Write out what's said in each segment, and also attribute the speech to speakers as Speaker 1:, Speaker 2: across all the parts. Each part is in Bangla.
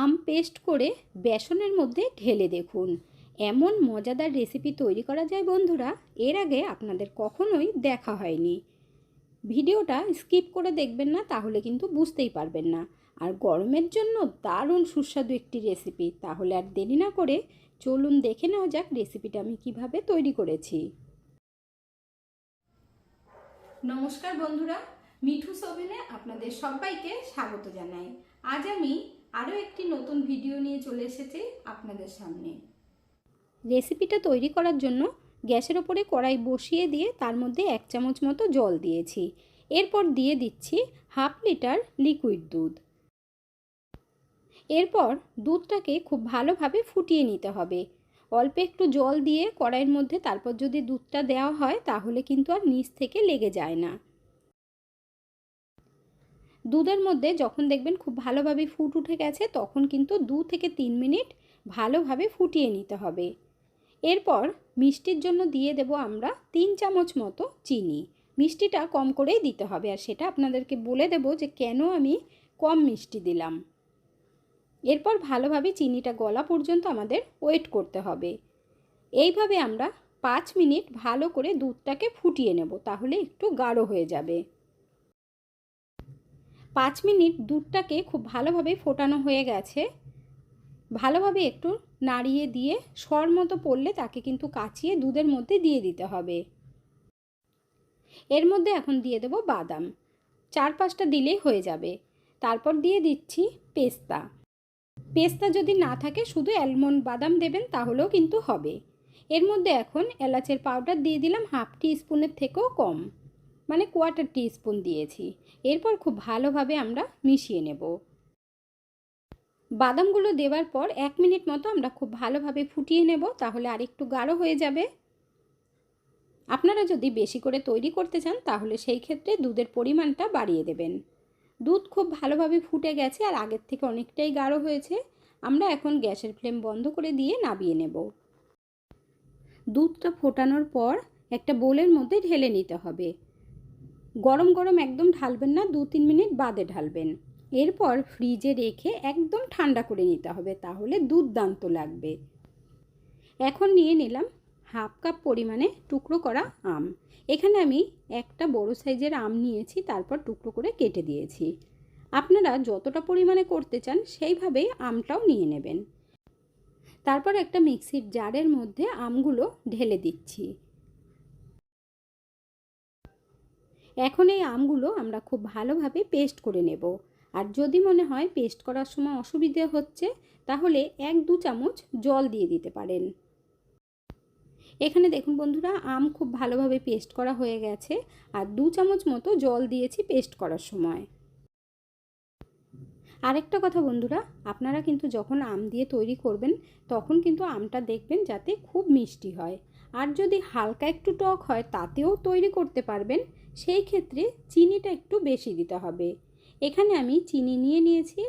Speaker 1: আম পেস্ট করে বেসনের মধ্যে ঢেলে দেখুন। এমন মজাদার রেসিপি তৈরি করা যায় বন্ধুরা, এর আগে আপনাদের কখনোই দেখা হয়নি। ভিডিওটা স্কিপ করে দেখবেন না, তাহলে কিন্তু বুঝতেই পারবেন না। আর গরমের জন্য দারুণ সুস্বাদু একটি রেসিপি তাহলে আর দেরি না করে চলুন দেখে নেওয়া যাক রেসিপিটা আমি কীভাবে তৈরি করেছি। নমস্কার বন্ধুরা, মিঠু সোভেনে আপনাদের সবাইকে স্বাগত জানাই। আজ আমি আরও একটি নতুন ভিডিও নিয়ে চলে এসেছি আপনাদের সামনে। রেসিপিটা তৈরি করার জন্য গ্যাসের ওপরে কড়াই বসিয়ে দিয়ে তার মধ্যে এক চামচ মতো জল দিয়েছি। এরপর দিয়ে দিচ্ছি হাফ লিটার লিকুইড দুধ। এরপর দুধটাকে খুব ভালোভাবে ফুটিয়ে নিতে হবে। অল্প একটু জল দিয়ে কড়াইয়ের মধ্যে তারপর যদি দুধটা দেওয়া হয় তাহলে কিন্তু আর নিচ থেকে লেগে যায় না। দুধের মধ্যে যখন দেখবেন খুব ভালোভাবে ফুট উঠে গেছে, তখন কিন্তু দু থেকে তিন মিনিট ভালোভাবে ফুটিয়ে নিতে হবে। এরপর মিষ্টির জন্য দিয়ে দেব আমরা তিন চামচ মতো চিনি। মিষ্টিটা কম করেই দিতে হবে আর সেটা আপনাদেরকে বলে দেব যে কেন আমি কম মিষ্টি দিলাম। এরপর ভালোভাবে চিনিটা গলা পর্যন্ত আমাদের ওয়েট করতে হবে। এইভাবে আমরা পাঁচ মিনিট ভালো করে দুধটাকে ফুটিয়ে নেব, তাহলে একটু গাঢ় হয়ে যাবে। পাঁচ মিনিট দুধটাকে খুব ভালোভাবে ফোটানো হয়ে গেছে। ভালোভাবে একটু নাড়িয়ে দিয়ে সর মতো পড়লে তাকে কিন্তু কাচিয়ে দুধের মধ্যে দিয়ে দিতে হবে। এর মধ্যে এখন দিয়ে দেব বাদাম। চার পাঁচটা দিলেই হয়ে যাবে। তারপর দিয়ে দিচ্ছি পেস্তা। পেস্তা যদি না থাকে শুধু অ্যালমন্ড বাদাম দেবেন তাহলেও কিন্তু হবে। এর মধ্যে এখন এলাচের পাউডার দিয়ে দিলাম হাফ টি স্পুনের থেকেও কম। মানে কোয়ার্টার টি স্পুন দিয়েছি। এরপর খুব ভালোভাবে আমরা মিশিয়ে নেব। বাদামগুলো দেওয়ার পর এক মিনিট মতো আমরা খুব ভালোভাবে ফুটিয়ে নেব, তাহলে আর একটু গাঢ় হয়ে যাবে। আপনারা যদি বেশি করে তৈরি করতে চান, তাহলে সেই ক্ষেত্রে দুধের পরিমাণটা বাড়িয়ে দেবেন। দুধ খুব ভালোভাবে ফুটে গেছে আর আগের থেকে অনেকটাই গাঢ় হয়েছে। আমরা এখন গ্যাসের ফ্লেম বন্ধ করে দিয়ে নাবিয়ে নেব। দুধটা ফোটানোর পর একটা বোলের মধ্যে ঢেলে নিতে হবে। গরম গরম একদম ঢালবেন না, দু তিন মিনিট বাদে ঢালবেন। এরপর ফ্রিজে রেখে একদম ঠান্ডা করে নিতে হবে, তাহলে দুর্দান্ত লাগবে। এখন নিয়ে নিলাম হাফ কাপ পরিমাণে টুকরো করা আম। এখানে আমি একটা বড় সাইজের আম নিয়েছি, তারপর টুকরো করে কেটে দিয়েছি। আপনারা যতটা পরিমাণে করতে চান সেইভাবেই আমটাও নিয়ে নেবেন। তারপর একটা মিক্সির জারের মধ্যে আমগুলো ঢেলে দিচ্ছি। এখন এই আমগুলো আমরা খুব ভালোভাবে পেস্ট করে নেব। আর যদি মনে হয় পেস্ট করার সময় অসুবিধে হচ্ছে, তাহলে এক দু চামচ জল দিয়ে দিতে পারেন। এখানে দেখুন বন্ধুরা, আম খুব ভালোভাবে পেস্ট করা হয়ে গেছে। আর দু চামচ মতো জল দিয়েছি পেস্ট করার সময়। আরেকটা কথা বন্ধুরা, আপনারা কিন্তু যখন আম দিয়ে তৈরি করবেন, তখন কিন্তু আমটা দেখবেন যাতে খুব মিষ্টি হয়। আর যদি হালকা একটু টক হয়, তাতেও তৈরি করতে পারবেন। সেই ক্ষেত্রে চিনিটা একটু বেশি দিতে হবে। এখানে আমি চিনি নিয়ে নিয়েছি।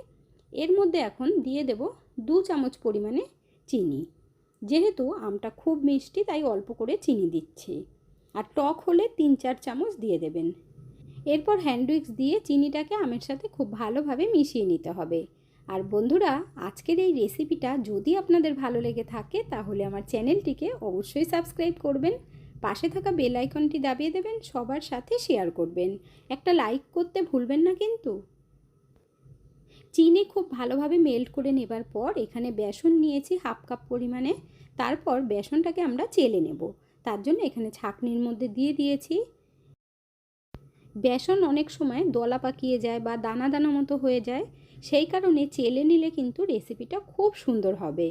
Speaker 1: এর মধ্যে এখন দিয়ে দেব দু চামচ পরিমাণে চিনি। যেহেতু আমটা খুব মিষ্টি, তাই অল্প করে চিনি দিচ্ছি। আর টক হলে তিন চার চামচ দিয়ে দেবেন। এরপর হ্যান্ডউইক্স দিয়ে চিনিটাকে আমের সাথে খুব ভালোভাবে মিশিয়ে নিতে হবে। আর বন্ধুরা, আজকের এই রেসিপিটা যদি আপনাদের ভালো লেগে থাকে, তাহলে আমার চ্যানেলটিকে অবশ্যই সাবস্ক্রাইব করবেন। পাশে থাকা বেল আইকনটি দাবিয়ে দেবেন, সবার সাথে শেয়ার করবেন। একটা লাইক করতে ভুলবেন না কিন্তু। চিনি খুব ভালোভাবে মেল্ট করে নেবার পর এখানে বেসন নিয়েছি হাফ কাপ পরিমাণে। তারপর বেসনটাকে আমরা চেলে নেব। তার জন্য এখানে ছাকনির মধ্যে দিয়ে দিয়েছি। বেসন অনেক সময় দলা পাকিয়ে যায় বা দানা দানা মতো হয়ে যায়। সেই কারণে চেলে নিলে কিন্তু রেসিপিটা খুব সুন্দর হবে।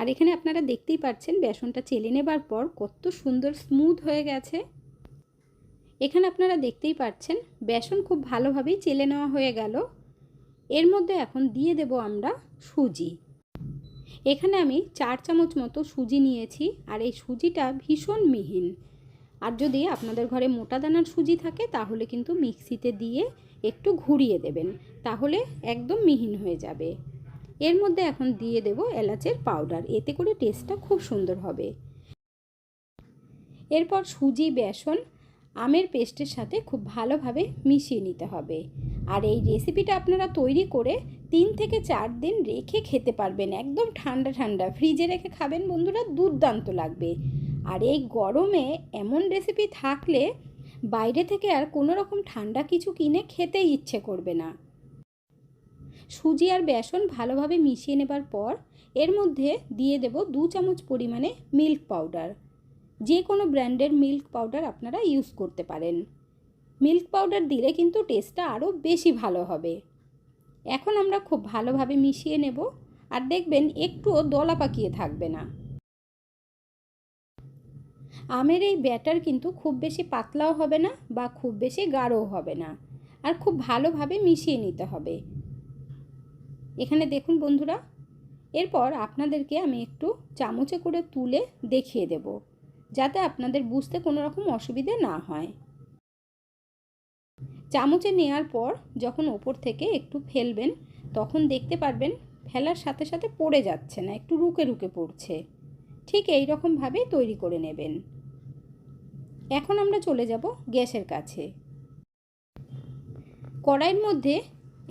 Speaker 1: আর এখানে আপনারা দেখতেই পাচ্ছেন বেসনটা চেলে নেবার পর কত সুন্দর স্মুথ হয়ে গেছে। এখানে আপনারা দেখতেই পাচ্ছেন বেসন খুব ভালোভাবেই চেলে নেওয়া হয়ে গেল। এর মধ্যে এখন দিয়ে দেব আমরা সুজি। এখানে আমি চার চামচ মতো সুজি নিয়েছি আর এই সুজিটা ভীষণ মিহিন। আর যদি আপনাদের ঘরে মোটা দানার সুজি থাকে তাহলে কিন্তু মিক্সিতে দিয়ে একটু ঘুরিয়ে দেবেন, তাহলে একদম মিহিন হয়ে যাবে। এর মধ্যে এখন দিয়ে দেব এলাচের পাউডার এতে করে টেস্টটা খুব সুন্দর হবে। এরপর সুজি, বেসন, আমের পেস্টের সাথে খুব ভালোভাবে মিশিয়ে নিতে হবে। আর এই রেসিপিটা আপনারা তৈরি করে তিন থেকে চার দিন রেখে খেতে পারবেন। একদম ঠান্ডা ঠান্ডা। ফ্রিজে রেখে খাবেন বন্ধুরা, দুর্দান্ত লাগবে। আর এই গরমে এমন রেসিপি থাকলে বাইরে থেকে আর কোনো রকম ঠান্ডা কিছু কিনে খেতেই ইচ্ছে করবে না। সুজি আর বেসন ভালোভাবে মিশিয়ে নেবার পর এর মধ্যে দিয়ে দেব দু চামচ পরিমাণে মিল্ক পাউডার। যে কোনো ব্র্যান্ডের মিল্ক পাউডার আপনারা ইউজ করতে পারেন। মিল্ক পাউডার দিলে কিন্তু টেস্টটা আরও বেশি ভালো হবে। এখন আমরা খুব ভালোভাবে মিশিয়ে নেব আর দেখবেন একটুও দলা পাকিয়ে থাকবে না। আমের এই ব্যাটার কিন্তু খুব বেশি পাতলাও হবে না বা খুব বেশি গাঢ়ও হবে না। আর খুব ভালোভাবে মিশিয়ে নিতে হবে। এখানে দেখুন বন্ধুরা, এরপর আপনাদেরকে আমি একটু চামচে করে তুলে দেখিয়ে দেব, যাতে আপনাদের বুঝতে কোনো রকম অসুবিধে না হয়। চামচে নেওয়ার পর যখন ওপর থেকে একটু ফেলবেন, তখন দেখতে পারবেন ফেলার সাথে সাথে পড়ে যাচ্ছে না, একটু রুকে রুকে পড়ছে। ঠিক এই রকমভাবেই তৈরি করে নেবেন। এখন আমরা চলে যাব গ্যাসের কাছে। কড়াইয়ের মধ্যে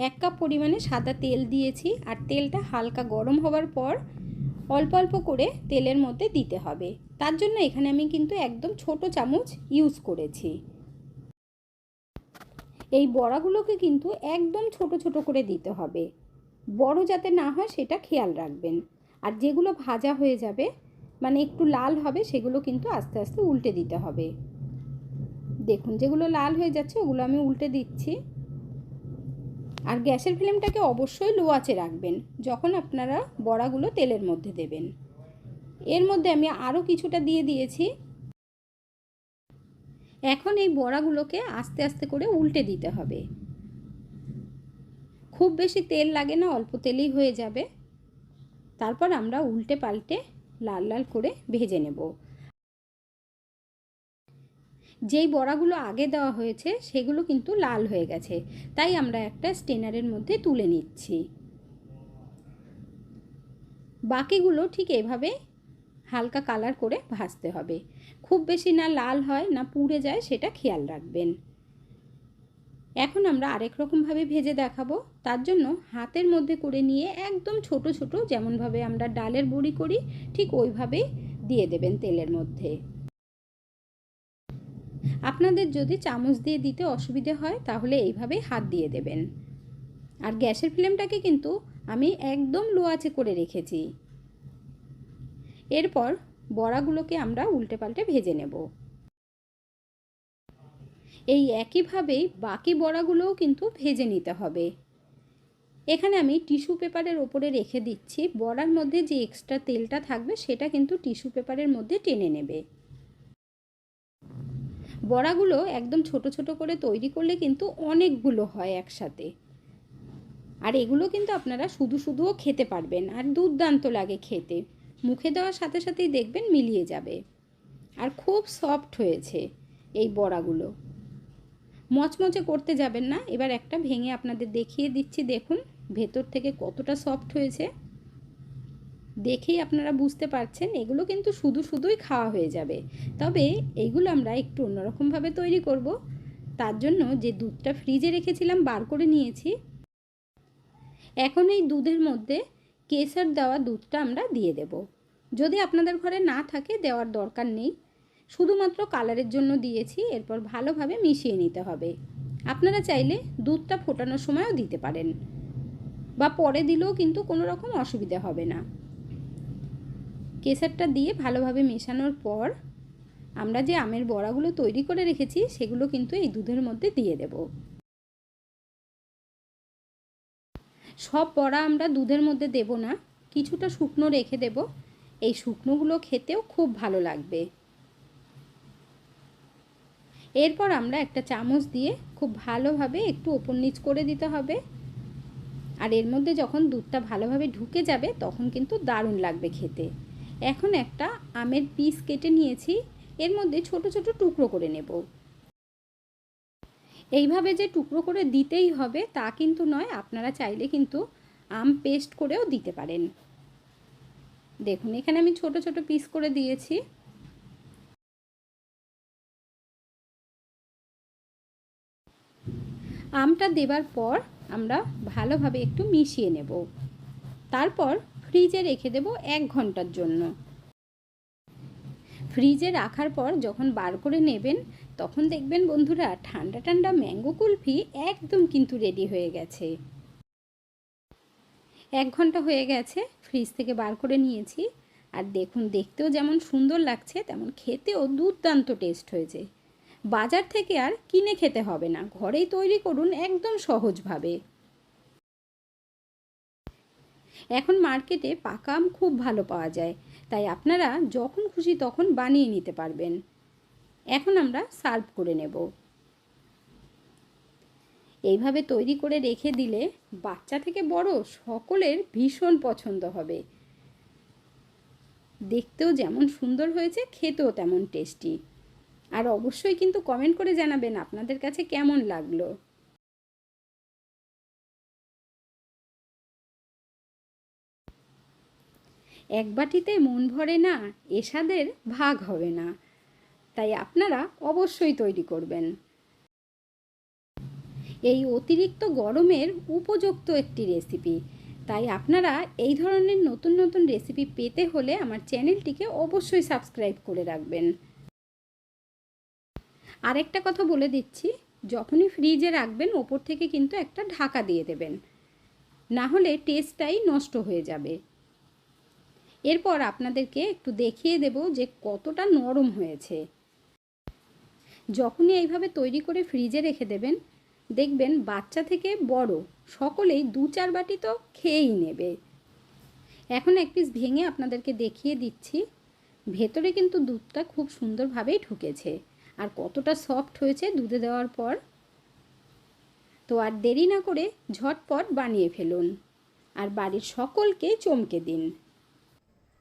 Speaker 1: এক কাপ পরিমাণে সাদা তেল দিয়েছি আর তেলটা হালকা গরম হওয়ার পর অল্প অল্প করে তেলের মধ্যে দিতে হবে। তার জন্য এখানে আমি কিন্তু একদম ছোট চামচ ইউজ করেছি। এই বড়াগুলোকে কিন্তু একদম ছোট ছোট করে দিতে হবে। বড় যাতে না হয় সেটা খেয়াল রাখবেন। আর যেগুলো ভাজা হয়ে যাবে মানে একটু লাল হবে, সেগুলো কিন্তু আস্তে আস্তে উল্টে দিতে হবে। দেখুন, যেগুলো লাল হয়ে যাচ্ছে, ওগুলো আমি উল্টে দিচ্ছি। আর গ্যাসের ফ্লেমটাকে অবশ্যই লো আঁচে রাখবেন, যখন আপনারা বড়াগুলো তেলের মধ্যে দেবেন। এর মধ্যে আমি আরও কিছুটা দিয়ে দিয়েছি। এখন এই বড়াগুলোকে আস্তে আস্তে করে উল্টে দিতে হবে। খুব বেশি তেল লাগে না, অল্প তেলেই হয়ে যাবে। তারপর আমরা উল্টে পাল্টে লাল লাল করে ভেজে নেব। যেই বড়াগুলো আগে দেওয়া হয়েছে সেগুলো কিন্তু লাল হয়ে গেছে। তাই আমরা একটা স্টেনারের মধ্যে তুলে নিচ্ছি। বাকিগুলো ঠিক এভাবে হালকা কালার করে ভাজতে হবে। খুব বেশি না লাল হয়, না পুড়ে যায়, সেটা খেয়াল রাখবেন। এখন আমরা আরেক রকমভাবে ভেজে দেখাবো। তার জন্য হাতের মধ্যে করে নিয়ে একদম ছোট ছোট যেমনভাবে আমরা ডালের বড়ি করি, ঠিক ওইভাবেই দিয়ে দেবেন তেলের মধ্যে। আপনাদের যদি চামচ দিয়ে দিতে অসুবিধে হয়, তাহলে এইভাবেই হাত দিয়ে দেবেন। আর গ্যাসের ফ্লেমটাকে কিন্তু আমি একদম লো আঁচে করে রেখেছি। এরপর বড়াগুলোকে আমরা উল্টে পাল্টে ভেজে নেব। এই একইভাবেই বাকি বড়াগুলোও কিন্তু ভেজে নিতে হবে। এখানে আমি টিস্যু পেপারের ওপরে রেখে দিচ্ছি। বড়ার মধ্যে যে এক্সট্রা তেলটা থাকবে, সেটা কিন্তু টিস্যু পেপারের মধ্যে টেনে নেবে। বড়াগুলো একদম ছোট ছোট করে তৈরি করলে কিন্তু অনেকগুলো হয় একসাথে। আর এগুলো কিন্তু আপনারা শুধু শুধুও খেতে পারবেন আর দুর্দান্ত লাগে খেতে। মুখে দেওয়ার সাথে সাথেই দেখবেন মিলিয়ে যাবে। আর খুব সফট হয়েছে এই বড়াগুলো। মচমচে করতে যাবেন না, এবার একটা ভেঙে আপনাদের দেখিয়ে দিচ্ছি, দেখুন ভেতর থেকে কতটা সফট হয়েছে। দেখেই আপনারা বুঝতে পারছেন, এগুলো কিন্তু শুধু শুধুই খাওয়া হয়ে যাবে। তবে এইগুলো আমরা একটু অন্যরকমভাবে তৈরি করব। তার জন্য যে দুধটা ফ্রিজে রেখেছিলাম, বার করে নিয়েছি। এখন এই দুধের মধ্যে কেসার দেওয়া দুধটা আমরা দিয়ে দেব। যদি আপনাদের ঘরে না থাকে, দেওয়ার দরকার নেই। শুধুমাত্র কালারের জন্য দিয়েছি, এরপর ভালোভাবে মিশিয়ে নিতে হবে। আপনারা চাইলে দুধটা ফোটানোর সময়ও দিতে পারেন। বা পরে দিলেও কিন্তু কোনো রকম অসুবিধা হবে না। কেসারটা দিয়ে ভালোভাবে মেশানোর পর আমরা যে আমের বড়াগুলো তৈরি করে রেখেছি, সেগুলো কিন্তু এই দুধের মধ্যে দিয়ে দেব। সব বড়া আমরা দুধের মধ্যে দেব না, কিছুটা শুকনো রেখে দেব। এই শুকনোগুলো খেতেও খুব ভালো লাগবে। এরপর আমরা একটা চামচ দিয়ে খুব ভালোভাবে একটু ওপর নিচ করে দিতে হবে। আর এর মধ্যে যখন দুধটা ভালোভাবে ঢুকে যাবে, তখন কিন্তু দারুণ লাগবে খেতে। এখন একটা আমের পিস কেটে নিয়েছি, এর মধ্যে ছোট ছোট টুকরো করে নেব। এইভাবে যে টুকরো করে দিতেই হবে তা কিন্তু নয়, আপনারা চাইলে কিন্তু আম পেস্ট করেও দিতে পারেন। দেখুন, এখানে আমি ছোট ছোট পিস করে দিয়েছি। আমটা দেবার পর আমরা ভালোভাবে একটু মিশিয়ে নেব। তারপর ফ্রিজে রেখে দেব এক ঘণ্টার জন্য। ফ্রিজে রাখার পর যখন বার করে নেবেন, তখন দেখবেন বন্ধুরা ঠান্ডা ঠান্ডা ম্যাঙ্গো কুলফি একদম কিন্তু রেডি হয়ে গেছে। এক ঘণ্টা হয়ে গেছে, ফ্রিজ থেকে বার করে নিয়েছি। আর দেখুন, দেখতেও যেমন সুন্দর লাগছে, তেমন খেতেও দুর্দান্ত টেস্ট হয়েছে। বাজার থেকে আর কিনে খেতে হবে না, ঘরেই তৈরি করুন একদম সহজভাবে। এখন মার্কেটে পাকা আম খুব ভালো পাওয়া যায়। তাই আপনারা যখন খুশি তখন বানিয়ে নিতে পারবেন। এখন আমরা সার্ভ করে নেব। এইভাবে তৈরি করে রেখে দিলে বাচ্চা থেকে বড় সকলের ভীষণ পছন্দ হবে। দেখতেও যেমন সুন্দর হয়েছে, খেতেও তেমন টেস্টি। আর অবশ্যই কিন্তু কমেন্ট করে জানাবেন আপনাদের কাছে কেমন লাগল। এক বাটিতে মন ভরে না, এসাদের ভাগ হবে না। তাই আপনারা অবশ্যই তৈরি করবেন। এই অতিরিক্ত গরমের উপযুক্ত একটি রেসিপি। তাই আপনারা এই ধরনের নতুন নতুন রেসিপি পেতে হলে আমার চ্যানেলটিকে অবশ্যই সাবস্ক্রাইব করে রাখবেন। আরেকটা কথা বলে দিচ্ছি, যখনই ফ্রিজে রাখবেন, ওপর থেকে কিন্তু একটা ঢাকা দিয়ে দেবেন। না হলে টেস্টটাই নষ্ট হয়ে যাবে। এরপর আপনাদেরকে একটু দেখিয়ে দেব যে কতটা নরম হয়েছে। যখনই এইভাবে তৈরি করে ফ্রিজে রেখে দেবেন, দেখবেন বাচ্চা থেকে বড় সকলেই দু চার বাটি তো খেয়েই নেবে। এখন এক পিস ভেঙে আপনাদেরকে দেখিয়ে দিচ্ছি, ভেতরে কিন্তু দুধটা খুব সুন্দরভাবেই ঢুকেছে। আর কতটা সফট হয়েছে দুধে দেওয়ার পর। তো আর দেরি না করে ঝটপট বানিয়ে ফেলুন। আর বাড়ির সকলকে চমকে দিন।